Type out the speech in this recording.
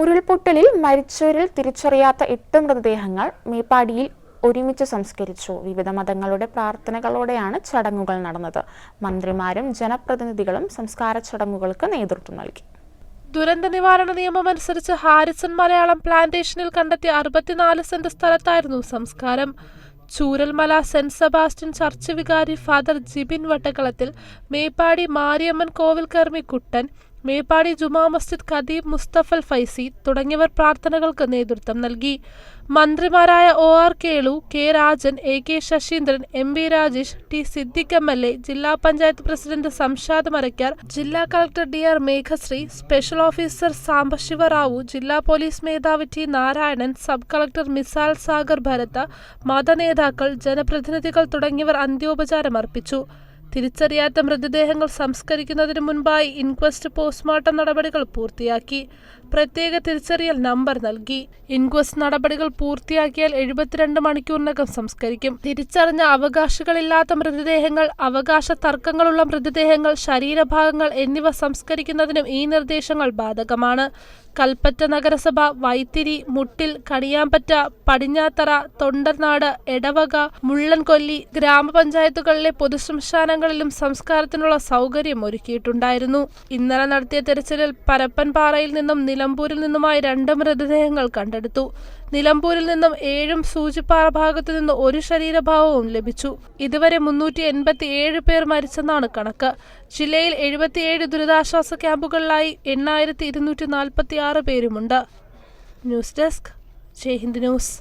ഉരുൾപൊട്ടലിൽ മരിച്ചവരിൽ തിരിച്ചറിയാത്ത എട്ട് മൃതദേഹങ്ങൾ മേപ്പാടിയിൽ ഒരുമിച്ച് സംസ്കരിച്ചു. വിവിധ മതങ്ങളുടെ പ്രാർത്ഥനകളോടെയാണ് ചടങ്ങുകൾ നടന്നത്. മന്ത്രിമാരും ജനപ്രതിനിധികളും സംസ്കാര ചടങ്ങുകൾക്ക് നേതൃത്വം നൽകി. ദുരന്ത നിവാരണ നിയമം അനുസരിച്ച് ഹാരിസൺ മലയാളം പ്ലാന്റേഷനിൽ കണ്ടെത്തിയ അറുപത്തിനാല് സെന്റ് സ്ഥലത്തായിരുന്നു സംസ്കാരം. ചൂരൽമല സെന്റ് സെബാസ്റ്റ്യൻ ചർച്ച് വികാരി ഫാദർ ജിബിൻ വട്ടക്കളത്തിൽ മേപ്പാടി മാരിയമ്മൻ കോവിൽ കർമ്മി കുട്ടൻ മേപ്പാടി ജുമാ മസ്ജിദ് ഖദീബ് മുസ്തഫൽ ഫൈസി തുടങ്ങിയവർ പ്രാർത്ഥനകൾക്ക് നേതൃത്വം നൽകി. മന്ത്രിമാരായ O R Kelu K Rajan A K Saseendran M V Rajesh T Siddique M L A ജില്ലാ പഞ്ചായത്ത് പ്രസിഡന്റ് സംഷാദ് മരക്കാർ ജില്ലാ collector D R Meghashree special officer Sambasiva Rao ജില്ലാ പോലീസ് മേധാവി T Narayanan sub collector Misal Sagar Bharat മതനേതാക്കൾ ജനപ്രതിനിധികൾ തുടങ്ങിയവർ അന്ത്യോപചാരം അർപ്പിച്ചു തിരിച്ചറിയാത്ത മൃതദേഹങ്ങൾ സംസ്കരിക്കുന്നതിന് മുൻപായി inquest postmortem നടപടികൾ പൂർത്തിയാക്കി. പ്രത്യേക തിരിച്ചറിയൽ നമ്പർ നൽകി. ഇൻക്വസ്റ്റ് നടപടികൾ പൂർത്തിയാക്കിയാൽ എഴുപത്തിരണ്ട് മണിക്കൂറിനകം സംസ്കരിക്കും. തിരിച്ചറിഞ്ഞ അവകാശികളില്ലാത്ത മൃതദേഹങ്ങൾ അവകാശ തർക്കങ്ങളുള്ള മൃതദേഹങ്ങൾ ശരീരഭാഗങ്ങൾ എന്നിവ സംസ്കരിക്കുന്നതിനും ഈ നിർദ്ദേശങ്ങൾ ബാധകമാണ്. കൽപ്പറ്റ നഗരസഭ വൈത്തിരി മുട്ടിൽ കണിയാമ്പറ്റ പടിഞ്ഞാത്തറ തൊണ്ടർനാട് എടവക മുള്ളൻകൊല്ലി ഗ്രാമപഞ്ചായത്തുകളിലെ പൊതുശ്മശാനങ്ങളിലും സംസ്കാരത്തിനുള്ള സൗകര്യം ഒരുക്കിയിട്ടുണ്ടായിരുന്നു. ഇന്നലെ നടത്തിയ തെരച്ചിലിൽ പരപ്പൻപാറയിൽ നിന്നും നിലമ്പൂരിൽ നിന്നുമായി രണ്ട് മൃതദേഹങ്ങൾ കണ്ടെടുത്തു. നിലമ്പൂരിൽ നിന്നും ഏഴും സൂചിപ്പാറ ഭാഗത്തു നിന്ന് ഒരു ശരീരഭാവവും ലഭിച്ചു. ഇതുവരെ മുന്നൂറ്റി എൺപത്തി ഏഴ് പേർ മരിച്ചെന്നാണ് കണക്ക്. ജില്ലയിൽ എഴുപത്തിയേഴ് ദുരിതാശ്വാസ ക്യാമ്പുകളിലായി എണ്ണായിരത്തി ഇരുന്നൂറ്റി നാൽപ്പത്തി ആറ് പേരുമുണ്ട്. News desk Jai Hind news.